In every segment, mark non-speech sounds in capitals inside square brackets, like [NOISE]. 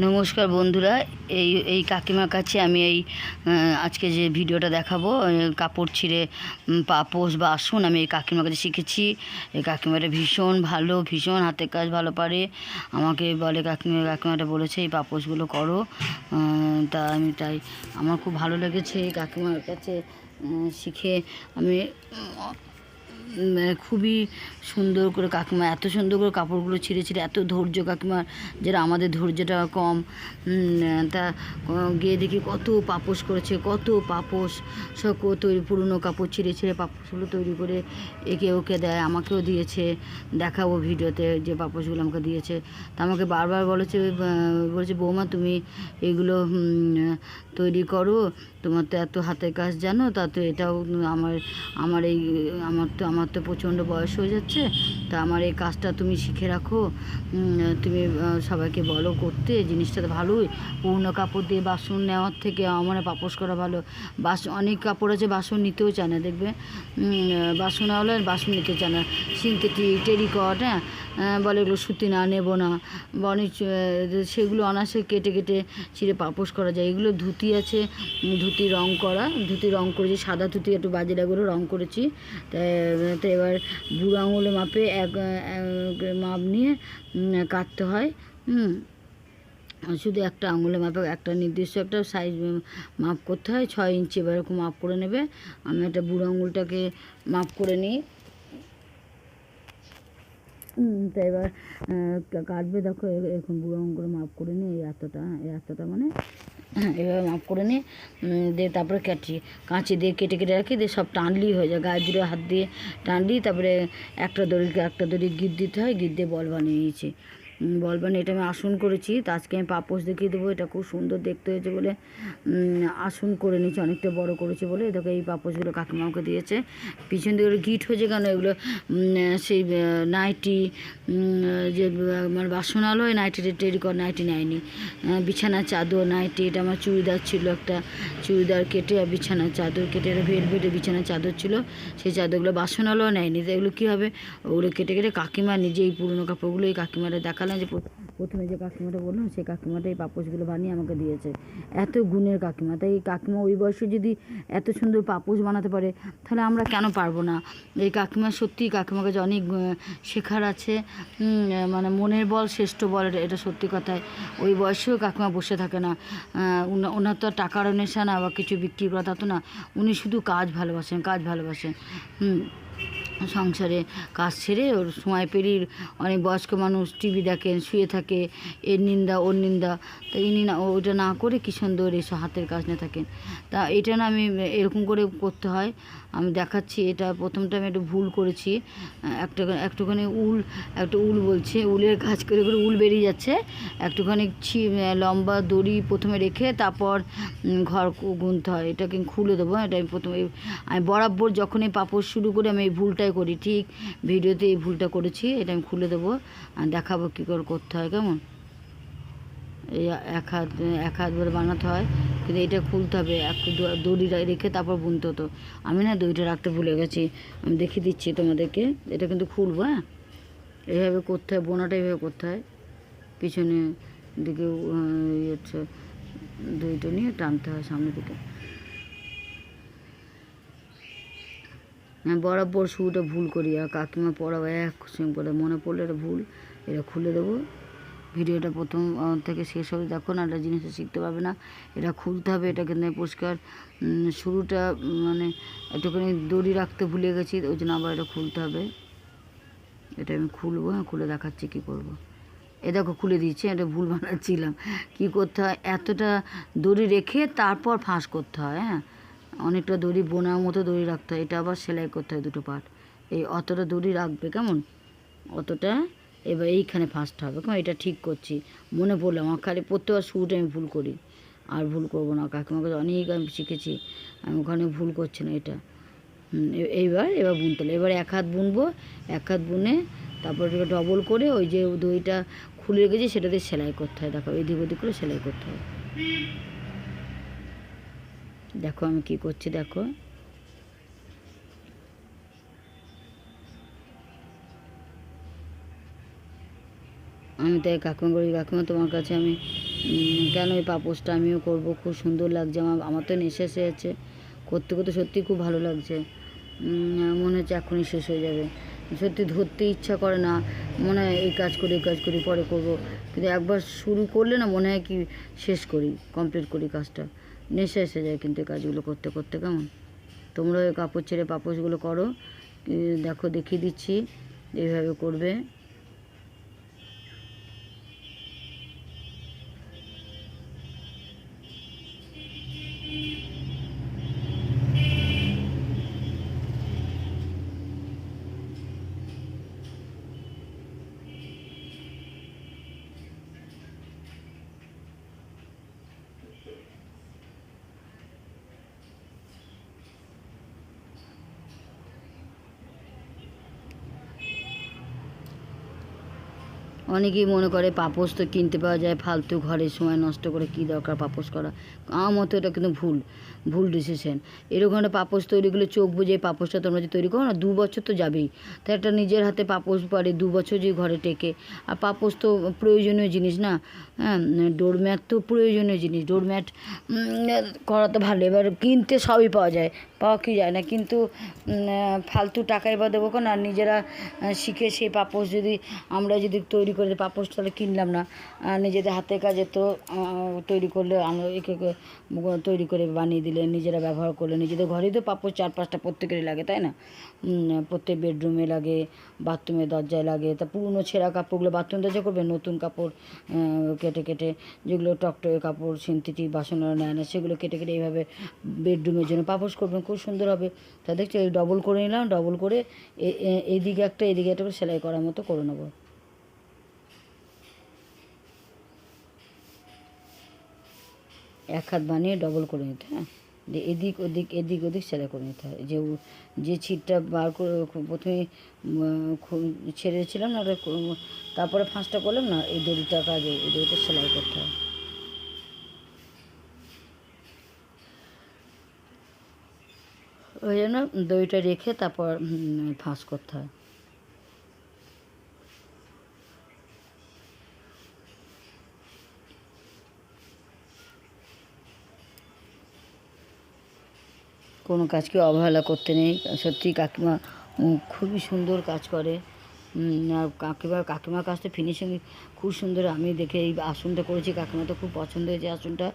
নমস্কার বন্ধুরা, এই এই কাকিমার কাছে আমি এই আজকে যে ভিডিওটা দেখাবো কাপড় ছিঁড়ে পাপোশ বা আসুন আমি এই কাকিমার কাছে শিখেছি। এই কাকিমাটা ভীষণ ভালো, ভীষণ হাতের কাজ ভালো পারে। আমাকে বলে কাকিমা, কাকিমাটা বলেছে, এই পাপোশগুলো করো। তা আমি তাই, আমার খুব ভালো লেগেছে এই কাকিমার কাছে শিখে আমি মানে খুবই সুন্দর করে কাকিমা, এত সুন্দর করে কাপড়গুলো ছিঁড়ে ছিঁড়ে, এত ধৈর্য কাকিমার যেটা আমাদের ধৈর্যটা কম। তা গিয়ে দেখি কত পাপোশ করেছে, কত পাপোশ, সব তৈরি, পুরনো কাপড় ছিঁড়ে ছিঁড়ে পাপোশগুলো তৈরি করে একে ওকে দেয়, আমাকেও দিয়েছে, দেখাবো ভিডিওতে যে পাপোশগুলো আমাকে দিয়েছে। তা আমাকে বারবার বলেছে বলেছে, বৌমা, তুমি এগুলো তৈরি করো তোমার তো এত হাতের কাজ জানো, তা তো এটাও আমার আমার এই, আমার তো আমার তো প্রচণ্ড বয়স হয়ে যাচ্ছে, তা আমার এই কাজটা তুমি শিখে রাখো। তুমি সবাইকে বলো করতে জিনিসটা তো ভালোই। পুরনো কাপড় দিয়ে বাসন নেওয়ার থেকে আমার পাপোশ করা ভালো। বাসন অনেক কাপড় আছে, বাসন নিতেও চায় না, দেখবে? বাসন হলে বাসন নিতে চায় না। সিনথেটিক টেরিকট হ্যাঁ? বলে এগুলো সুতি না, নেব না। বা অনেক সেগুলো অনায়াসে কেটে কেটে ছিঁড়ে পাপোশ করা যায়। এগুলো ধুতি আছে ধুতি রং করা, ধুতি রং করেছি, সাদা ধুতি একটু বাজে করে রং করেছি। তো এবার বুড়ো আঙুলে মাপে এক মাপ নিয়ে কাটতে হয়, হুম। শুধু একটা আঙুলে মাপে, একটা নির্দিষ্ট একটা সাইজ মাপ করতে হয়, ছয় ইঞ্চি এবার এরকম মাপ করে নেবে। আমি একটা বুড়ো আঙুলটাকে মাপ করে নিই। তা এবার কাটবে দেখো এরকম বুড়ো করে মাপ করে নিয়ে এই এতটা এই এতটা মানে [CLEARS THROAT] এভাবে মাপ করে নিয়ে দিয়ে তারপরে কাটি কাঁচি দিয়ে কেটে কেটে রাখি, দিয়ে সব টানলেই হয়ে যায় গায়ে জুড়ে হাত দিয়ে টানলি, তারপরে একটা দড়ি একটা দড়ি গিট দিতে হয়, গিট দিয়ে বল বানিয়ে নিয়েছি উম, বল বানিয়ে এটা আমি আসন করেছি তা আজকে আমি পাপোশ দেখিয়ে দেবো এটা খুব সুন্দর দেখতে হয়েছে বলে আসন করে নিয়েছি অনেকটা বড় করেছি বলে দেখো এই পাপোশগুলো কাকিমা আমাকে দিয়েছে। পিছন দিকে গিট হয়েছে কেন? এগুলো সেই নাইটি যে আমার বাসন আলো নাইটিটা টেরিকট নাইটি নেয়নি। বিছানার চাদর নাইটি এটা আমার চুড়িদার ছিল একটা চুড়িদার কেটে আর বিছানার চাদর কেটে ভেট ভেটে বিছানার চাদর ছিল সেই চাদরগুলো বাসন আলো নেয়নি। তো এগুলো কী হবে? ওগুলো কেটে কেটে কাকিমা নিজেই পুরনো কাপড়গুলো এই কাকিমারা কাকিমাটা দেখালাম যে প্রথমে যে কাকিমাটা বললাম, সেই কাকিমাটা এই পাপোশগুলো বানিয়ে আমাকে দিয়েছে। এত গুণের কাকিমা। তাই এই কাকিমা ওই বয়সে যদি এত সুন্দর পাপোশ বানাতে পারে, তাহলে আমরা কেন পারব না? এই কাকিমা সত্যি কাকিমার কাছে অনেক শেখার আছে। মানে মনের বল শ্রেষ্ঠ বল, এটা- সত্যি কথায় ওই বয়সেও কাকিমা বসে থাকে না। ওনার তো টাকার নেশা না বা কিছু বিক্রি করা তা তো না। উনি শুধু কাজ ভালোবাসেন কাজ ভালোবাসেন। হুম। সংসারে কাজ ছেড়ে ওর সময় পেরিয়ে অনেক বয়স্ক মানুষ টিভি দেখেন শুয়ে থাকে, এর নিন্দা, ওর নিন্দা। তো ইনি না ওটা না করে কী সুন্দর এসব হাতের কাজ নিয়ে থাকেন। তা এটা না আমি এরকম করে করতে হয়। আমি দেখাচ্ছি এটা, প্রথমটা আমি একটু ভুল করেছি। একটা, একটুখানি উল, একটা উল বলছে, উলের কাজ করে করে উল বেরিয়ে যাচ্ছে। একটুখানি ছি, লম্বা দড়ি প্রথমে রেখে তারপর ঘর গুনতে হয়। এটাকে খুলে দেবো, এটা আমি প্রথমে, আমি বরাবর যখন এই পাপড় শুরু করি, আমি এই ভুলটাই করি। ঠিক ভিডিওতে এই ভুলটা করেছি, এটা আমি খুলে দেবো। দেখাবো কী করে করতে হয়, কেমন? এই এক হাত এক হাত ধরে বানাতে হয়, কিন্তু এটা খুলতে হবে, এক দড়ি রেখে তারপর বুনতে হতো। আমি না দড়িটা রাখতে ভুলে গেছি, আমি দেখিয়ে দিচ্ছি তোমাদেরকে, এটা কিন্তু খুলবো হ্যাঁ? এইভাবে করতে হয়, বোনাটা এইভাবে করতে হয়। পিছনে দিকে ইয়ে হচ্ছে, দড়িটা নিয়ে টানতে হয় সামনের দিকে। আমি বরাবর শুরুটা ভুল করি, আর কাকিমা পড়াবো, এক পড়ে মনে পড়লে এটা ভুল, এটা খুলে দেবো। ভিডিওটা প্রথম থেকে শেষ হবে দেখো না একটা জিনিসটা শিখতে পারবে না। এটা খুলতে হবে এটা কিন্তু পরিষ্কার শুরুটা মানে একটুখানি দড়ি রাখতে ভুলে গেছি, ওই জন্য আবার এটা খুলতে হবে। এটা আমি খুলবো হ্যাঁ খুলে দেখাচ্ছি কী করব। এ দেখো, খুলে দিচ্ছি এটা ভুল বানাচ্ছিলাম। কী করতে হয়, এতটা দড়ি রেখে তারপর ফাঁস করতে হয় হ্যাঁ। অনেকটা দড়ি, বোনার মতো দড়ি রাখতে হয়, এটা আবার সেলাই করতে হয় দুটো পার্ট। এই অতটা দড়ি রাখবে কেমন? অতটা এবার এইখানে ফার্স্ট হবে। কেমন এটা ঠিক করছি। মনে পড়ল আমার খালি প্রত্যেকবার শুরুটা আমি ভুল করি। আর ভুল করব না কাকিমাকে অনেক আমি শিখেছি। আমি ওখানে ভুল করছি না এটা। এইবার, এবার বুনতে এবার এক হাত বুনবো, এক হাত বুনে তারপর এটাকে ডবল করে ওই যে দইটা খুলে রেখেছি, সেটাতে সেলাই করতে হয়। দেখো, এদিক ওদিক করে সেলাই করতে হয়। দেখো আমি কি করছি, দেখো। আমি তাই কাকিমা করি কাকিমা তোমার কাছে আমি কেন এই পাপোশটা আমিও করব? খুব সুন্দর লাগছে, আমার আমার তো নেশে এসেছে করতে করতে সত্যি খুব ভালো লাগছে। মনে হচ্ছে এখনই শেষ হয়ে যাবে। সত্যি ধরতে ইচ্ছা করে না, মনে হয় এই কাজ করি, এই কাজ করি, পরে করব। কিন্তু একবার শুরু করলে না মনে হয় কি শেষ করি কমপ্লিট করি কাজটা। নেশা এসে যায় কিন্তু এই কাজগুলো করতে করতে কেমন? তোমরা ওই কাপড় ছেড়ে পাপোশগুলো করো। দেখো, দেখিয়ে দিচ্ছি, এইভাবে করবে। অনেকেই মনে করে পাপোশ তো কিনতে পাওয়া যায়, ফালতু ঘরের সময় নষ্ট করে কী দরকার পাপোশ করা? আমার মতে এটা কিন্তু ভুল ভুল ডিসিশন এরকম একটা তৈরি করলে চোখ বুঝে এই পাপোশটা তোমরা যে তৈরি করো না, দু বছর তো যাবেই। তাই একটা নিজের হাতে পাপোশ পারে দু বছর যে ঘরে টেকে। আর পাপোশ তো প্রয়োজনীয় জিনিস না? হ্যাঁ ডোরম্যাট তো প্রয়োজনীয় জিনিস। ডোরম্যাট করা তো ভালো। এবার কিনতে সবই পাওয়া যায়। পাওয়া কি যায় না? কিন্তু ফালতু টাকাই বা দেবো কেন? আর নিজেরা শিখে সেই পাপোশ যদি আমরা যদি তৈরি করে পাপোশ তাহলে কিনলাম না। নিজেদের হাতের কাজে তো তৈরি করলে আনো একে তৈরি করে বানিয়ে দিলে, নিজেরা ব্যবহার করলে। নিজেদের ঘরেই তো পাপোশ চার পাঁচটা প্রত্যেকেরই লাগে, তাই না? প্রত্যেক বেডরুমে লাগে বাথরুমের দরজায় লাগে। তা পুরনো ছেঁড়া কাপড়গুলো বাথরুম দরজা করবে? নতুন কাপড় কেটে কেটে যেগুলো টকটকে কাপড় সিনথেটিক বাসনরা নেয় না, সেগুলো কেটে কেটে এইভাবে বেডরুমের জন্য পাপোশ করবেন, খুব সুন্দর হবে। তা দেখছি ডবল করে নিলাম ডবল করে এ- এ- এইদিকে একটা, এদিকে একটা করে সেলাই করার মতো করে নেব। এক হাত বানিয়ে ডবল করে নিতে হ্যাঁ যে এদিক ওদিক এদিক ওদিক সেলাই করে নিতে হয়। যে যে ছিটটা বার করে প্রথমে ছেড়েছিলাম না তারপরে ফাঁসটা করলাম না, এই দড়িটা কাজে, এই দড়িটা সেলাই করতে হয়। ওই জন্য দড়িটা রেখে তারপর ফাঁস করতে হয়। কোনো কাজকে অবহেলা করতে নেই। সত্যি কাকিমা খুবই সুন্দর কাজ করে। কাকিমা, কাকিমার কাজটা ফিনিশিং খুব সুন্দর। আমি দেখে এই আসনটা করেছি। কাকিমা তো খুব পছন্দ হয়েছে আসনটা।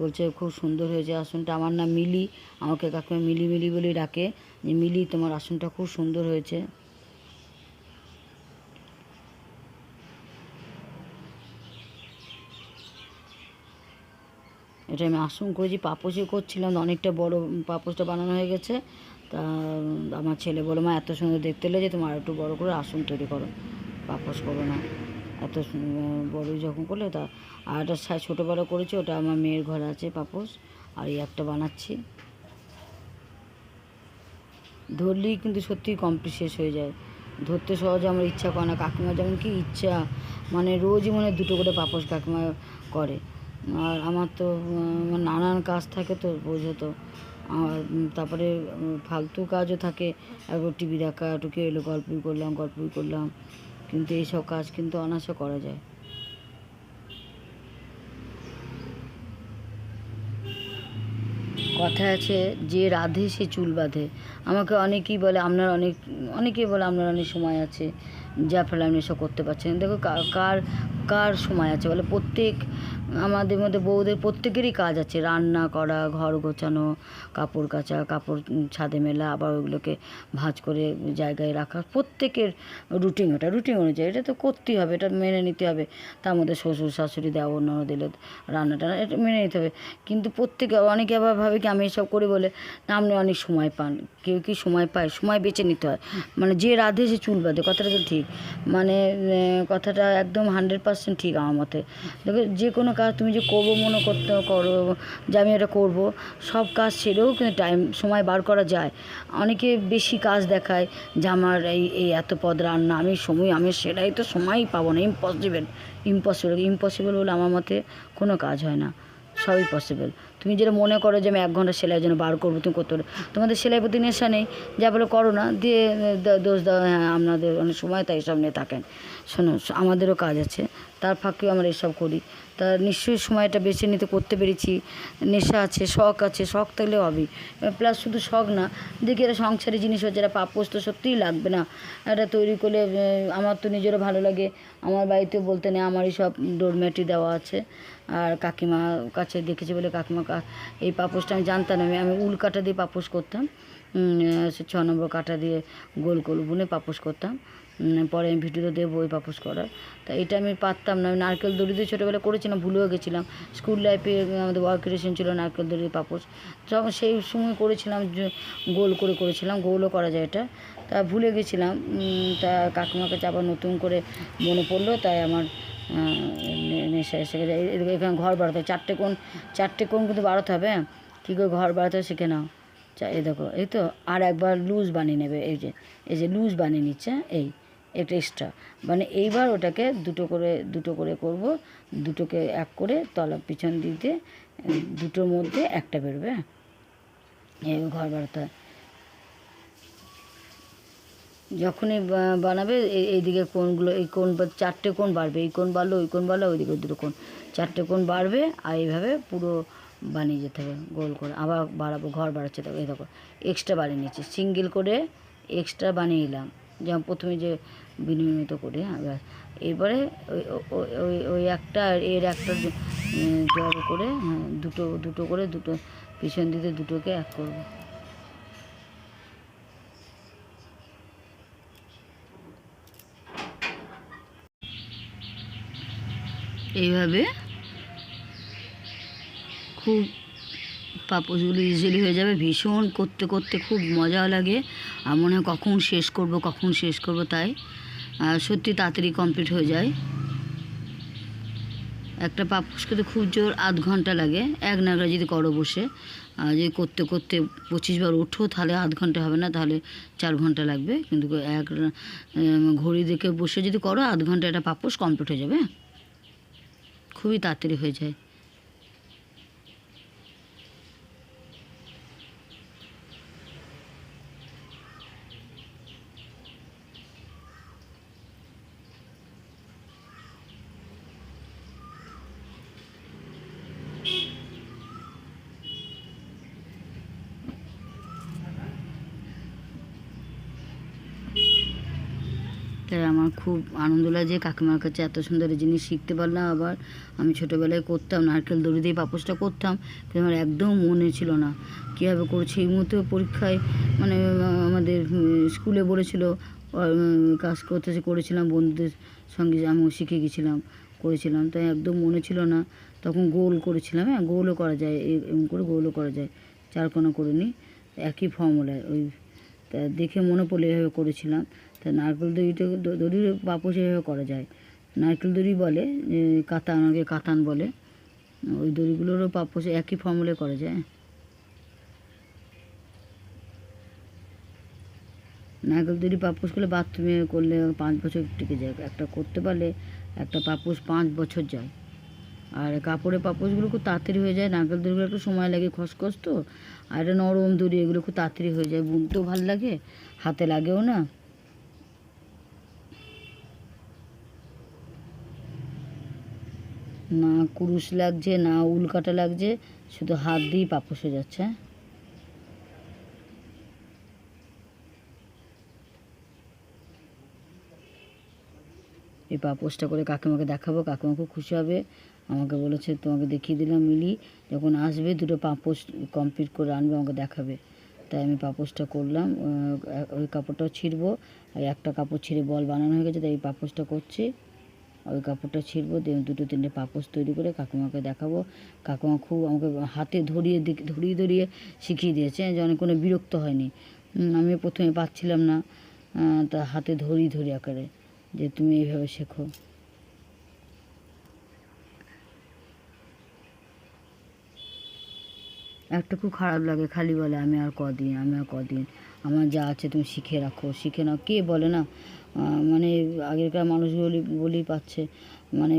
বলছে খুব সুন্দর হয়েছে আসনটা। আমার নাম মিলি। আমাকে কাকিমা মিলি মিলি বলে ডাকে। যে, মিলি, তোমার আসনটা খুব সুন্দর হয়েছে। এটা আমি আসন করেছি পাপোশে করছিলাম, অনেকটা বড় পাপোশটা বানানো হয়ে গেছে। তা, আমার ছেলে বলে, মা, এত সুন্দর দেখতে লেগে তোমার একটু বড় করে আসন তৈরি করো পাপোশ করো না। এত সু- বড় যখন করলে, তা, আর একটা সাইজ ছোটো বড়ো করেছি, ওটা আমার মেয়ের ঘরে আছে পাপোশ আর এই একটা বানাচ্ছি। ধরলেই কিন্তু সত্যিই কমপ্লিট শেষ হয়ে যায়। ধরতে সহজে আমার ইচ্ছা করে না, কাকিমা যেমন কি ইচ্ছা মানে রোজই মনে দুটো করে পাপোশ কাকিমা করে। আর আমার তো নানান কাজ থাকে তো বোঝো তো। আর তারপরে ফালতু কাজও থাকে। একবার টিভি দেখা একটু এলো গল্পই করলাম গল্পই করলাম। কিন্তু এইসব কাজ কিন্তু অনায়াসে করা যায়। কথা আছে, যে রাধে সে চুল বাঁধে। আমাকে অনেকেই বলে, আপনার অনেক, অনেকেই বলে আপনার অনেক সময় আছে। যা ফেলে আপনি এসব করতে পারছেন। দেখো কার কার সময় আছে? বলে প্রত্যেক আমাদের মধ্যে বউদের প্রত্যেকেরই কাজ আছে। রান্না করা ঘর গোছানো কাপড় কাচা কাপড় ছাদে মেলা আবার ওগুলোকে ভাঁজ করে জায়গায় রাখা। প্রত্যেকের রুটিন ওটা রুটিন অনুযায়ী। এটা তো করতেই হবে এটা মেনে নিতে হবে। তার মধ্যে শ্বশুর শাশুড়ি দেওয়া অন্য দিলে রান্না টান্না এটা মেনে নিতে হবে। কিন্তু প্রত্যেকে অনেকে আবার ভাবে কি আমি এসব করি বলে না আপনি অনেক সময় পান। কেউ কি সময় পায়? সময় বেছে নিতে হয়। মানে যে রাধে সে চুল বাঁধে। কথাটা তো ঠিক। মানে কথাটা একদম হান্ড্রেড পার্সেন্ট ঠিক আমার মতে। দেখো, যে কোনো কাজ তুমি যে করব, মনে করতে করো, যে আমি এটা করব, সব কাজ সেরেও কিন্তু টাইম সময় বার করা যায়। অনেকে বেশি কাজ দেখায় যে আমার এই এই এত পদ রান্না, আমি সময়, আমি সেটাই তো সময়ই পাবো না ইম্পসিবল ইম্পসিবল ইম্পসিবল বলে আমার মতে কোনো কাজ হয় না। সবই পসিবল তুমি যেটা মনে করো যে আমি এক ঘণ্টা সেলাইয়ের জন্য বার করব, তুমি করতে পারো। তোমাদের সেলাই প্রতি নেশা নেই। যা বলে করো না, দিয়ে দোষ দাও হ্যাঁ। আপনাদের অনেক সময় তাই সব নিয়ে থাকেন। শোনো আমাদেরও কাজ আছে। তার ফাঁকেও আমরা এসব করি। তা নিশ্চয়ই সময়টা বেছে নিতে করতে পেরেছি। নেশা আছে, শখ আছে, শখ থাকলে হবে প্লাস শুধু শখ না, দেখি এটা সংসারের জিনিস হচ্ছে এটা পাপোস তো সত্যিই লাগবে না। এটা তৈরি করলে আমার তো নিজেরও ভালো লাগে। আমার বাড়িতে বলতে নেই, আমারই সব ডোরম্যাটি দেওয়া আছে। আর কাকিমা কাছে দেখেছি বলে কাকিমা এই পাপোসটা আমি জানতাম আমি আমি উল কাটা দিয়ে পাপোস করতাম। সে ছ নম্বর কাটা দিয়ে গোল গোল বুনে পাপোস করতাম। পরে আমি ভিডিওতে দেবো, ওই পাপোস করার। তা এটা আমি পারতাম না। আমি নারকেল দড়ি দিয়ে ছোটোবেলা করেছিলাম, ভুলেও গেছিলাম। স্কুল লাইফে আমাদের ওয়ার্ক রেশন ছিল নারকেল দড়ি পাপোস তখন সেই সময় করেছিলাম গোল করে করেছিলাম, গোলও করা যায় এটা। তা ভুলে গেছিলাম। তা কাকিমাকে আবার নতুন করে মনে পড়ল, তাই আমার নেশা এসে গেছে। এখানে ঘর বাড়াতে হবে চারটে কোণ চারটে কোণ কিন্তু বাড়াতে হবে হ্যাঁ? কী করে ঘর বাড়াতে হবে শিখে নাও। এই দেখো, এই তো, আর একবার লুজ বানিয়ে নেবে, এই যে এই যে লুজ বানিয়ে নিচ্ছে, এই। একটা এক্সট্রা মানে এইবার ওটাকে দুটো করে দুটো করে করব, দুটোকে এক করে তলা পিছন দিতে, দুটোর মধ্যে একটা বেরোবে হ্যাঁ? এই ঘর বাড়াতে যখনই বানাবে এই এইদিকে কোনগুলো, এই কোন চারটে কোন বাড়বে, এই কোণ বাড়লো, ওই কোন বাড়লো, ওইদিকে দুটো কোন। চারটে কোন বাড়বে, আর এইভাবে পুরো বানিয়ে যেতে হবে, গোল করে। আবার বাড়াবো, ঘর বাড়াচ্ছে, দেখো, এই দেখো এক্সট্রা বানিয়ে নিচ্ছি সিঙ্গেল করে এক্সট্রা বানিয়ে নিলাম। যেমন প্রথমে যে বিনিয়মিত করে ব্যাস। এরপরে ওই ওই- একটা এর একটা জল করে হ্যাঁ দুটো দুটো করে, দুটো পিছন দিতে দুটোকে এক করব এইভাবে খুব পাপোশগুলো ইজিলি হয়ে যাবে। ভীষণ করতে করতে খুব মজা লাগে। আর মনে হয় কখন শেষ করব, কখন শেষ করব তাই। সত্যি তাড়াতাড়ি কমপ্লিট হয়ে যায়। একটা পাপোশ করতে খুব জোর আধ ঘণ্টা লাগে। এক নাগড়া যদি করো বসে। আর যদি করতে করতে পঁচিশ বার ওঠো, তাহলে আধ ঘণ্টা হবে না, তাহলে চার ঘণ্টা লাগবে। কিন্তু এক ঘড়ি দেখে বসে যদি করো, আধ ঘণ্টা একটা পাপোশ কমপ্লিট হয়ে যাবে? খুবই তাড়াতাড়ি হয়ে যায়। তাই আমার খুব আনন্দ লাগে কাকিমার কাছে এত সুন্দর জিনিস শিখতে পারলাম। আবার আমি ছোটোবেলায় করতাম, নারকেল দড়ি দিয়ে পাপোসটা করতাম, কিন্তু আমার একদম মনে ছিল না। কীভাবে করছি? এই মুহূর্তে পরীক্ষায় মানে আমাদের স্কুলে বলেছিল কাজ করতে করেছিলাম, বন্ধুদের সঙ্গে আমিও শিখে গেছিলাম, করেছিলাম। তাই একদম মনে ছিল না। তখন গোল করেছিলাম হ্যাঁ গোলও করা যায় এরকম করে গোলও করা যায়। চারকোনা করে নিই একই ফর্মুলায় ওই, তা দেখে মনে পড়লে এভাবে করেছিলাম। তা নারকেল দড়িটা দড়ির পাপোশ এভাবে করা যায়। নারকেল দড়ি বলে কাতান আগে কাতান বলে। ওই দড়িগুলোরও পাপোশ একই ফর্মুলে করা, যায়। নারকেল দড়ি পাপোশ করলে বাথরুমে করলে পাঁচ বছর টিকে যায়। একটা করতে পারলে একটা পাপোশ পাঁচ বছর যায়। আর কাপড়ের পাপোশগুলো খুব তাড়াতাড়ি হয়ে যায়। নারকেল দড়িগুলো একটু সময় লাগে খসখস তো। আর এটা নরম দড়ি, এগুলো খুব তাড়াতাড়ি হয়ে যায়। বুনতেও ভালো লাগে, হাতে লাগেও না। না কুরুশ লাগছে, না উল কাটা লাগছে, শুধু হাত দিয়েই পাপোশ হয়ে যাচ্ছে হ্যাঁ। এই পাপোশটা করে কাকিমাকে দেখাবো? কাকিমা খুব খুশি হবে? আমাকে বলেছে, তোমাকে দেখিয়ে দিলাম মিলি। যখন আসবে, দুটো পাপোশ কমপ্লিট করে আনবে, আমাকে দেখাবে। তাই আমি পাপোশটা করলাম। ওই কাপড়টাও ছিঁড়বো। আর একটা কাপড় ছিঁড়ে বল বানানো হয়ে গেছে, তাই এই পাপোশটা করছি। ওই কাপড়টা ছিঁড়বো দিয়ে দুটো তিনটে পাপোশ তৈরি করে কাকিমাকে দেখাবো। কাকিমা খুব আমাকে হাতে ধরিয়ে দিক- ধরিয়ে ধরিয়ে শিখিয়ে দিয়েছে যেন কোনো বিরক্ত হয়নি। আমি প্রথমে পাচ্ছিলাম না তা হাতে ধরি ধরি আকারে, যে তুমি এইভাবে শেখো। একটা খুব খারাপ লাগে, খালি বলে, আমি আর কদিন, আমি আর কদিন, আমার যা আছে তুমি শিখে রাখো। শিখে নাও কে বলে না? মানে আগেকার মানুষগুলি বলেই পাচ্ছে মানে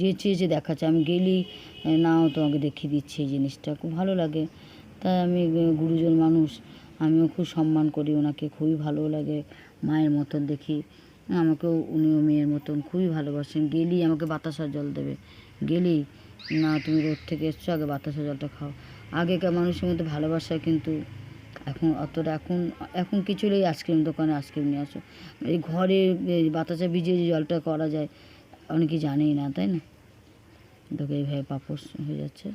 যে চেয়েছে দেখাচ্ছে। আমি গেলেই নাও তোমাকে দেখিয়ে দিচ্ছি এই জিনিসটা। খুব ভালো লাগে। তাই আমি গুরুজন মানুষ, আমিও খুব সম্মান করি ওনাকে, খুবই ভালো লাগে মায়ের মতন দেখি। আমাকেও উনিও মেয়ের মতন খুবই ভালোবাসেন। গেলেই আমাকে বাতাসার জল দেবে। গেলেই, না, তুমি রোদ থেকে এসছো, আগে বাতাসা জলটা খাও। আগেকার মানুষের মধ্যে ভালোবাসা কিন্তু এখন অতটা এখন এখন কিছু হলেই আইসক্রিম দোকানে আইসক্রিম নিয়ে আসো। এই ঘরে বাতাসে ভিজিয়ে যে জলটা করা যায়, অনেকে জানেই না, তাই না? দেখো এইভাবে পাপোশ হয়ে যাচ্ছে।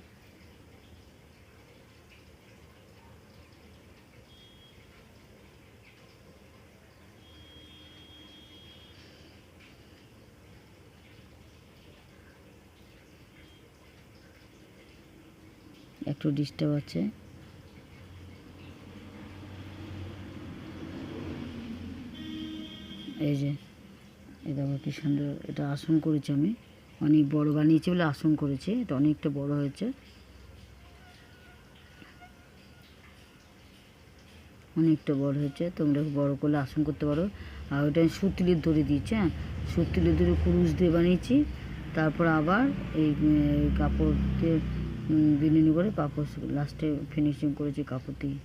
একটু ডিস্টার্ব আছে। এই যে, এই দেখো কি সুন্দর, এটা আসন করেছি আমি। অনেক বড় বানিয়েছি বলে আসন করেছি, এটা অনেকটা বড় হয়েছে। অনেকটা বড় হয়েছে, তোমরা বড় করলে আসন করতে পারো। আর ওটা আমি সুতিলির দড়ি দিয়েছি হ্যাঁ? সুতিলির দড়ি কুরুশ দিয়ে বানিয়েছি। তারপর আবার এই কাপড় দিয়ে বিনুনি করে কাপড়, লাস্টে ফিনিশিং করেছি কাপড় দিয়ে।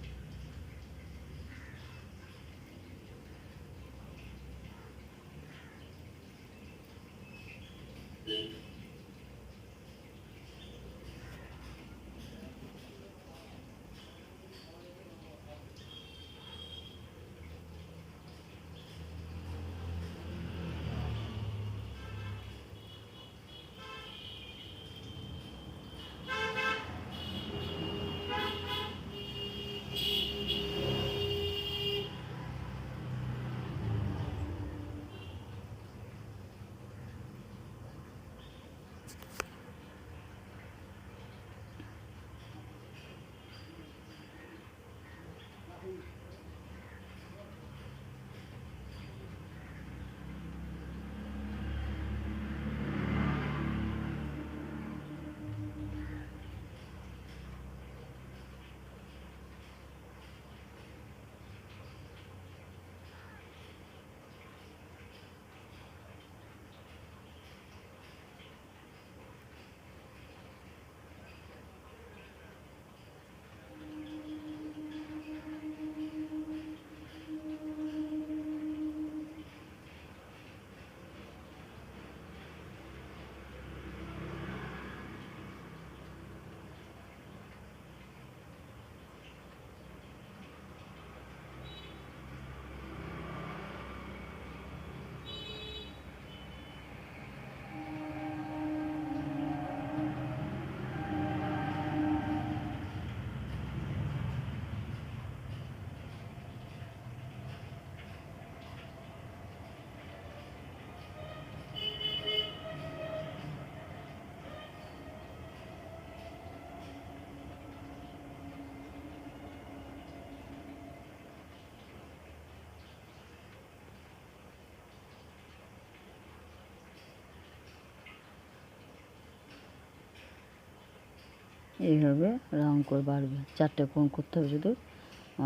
এইভাবে রং করে বাড়বে। চারটে কোণ করতে হবে শুধু,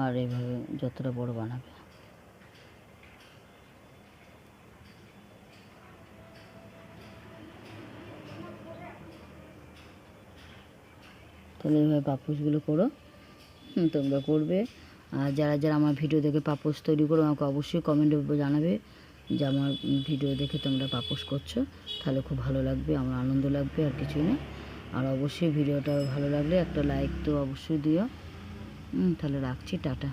আর এইভাবে যতটা বড় বানাবে। তাহলে এইভাবে পাপোশগুলো করো। তোমরা করবে। আর যারা যারা আমার ভিডিও দেখে পাপোশ তৈরি করো, আমাকে অবশ্যই কমেন্টে জানাবে যে আমার ভিডিও দেখে তোমরা পাপোশ করছ। তাহলে খুব ভালো লাগবে, আমার আনন্দ লাগবে, আর কিছুই না। আর অবশ্যই ভিডিওটা ভালো লাগলে একটা লাইক তো অবশ্যই দিও। তাহলে রাখছি টাটা।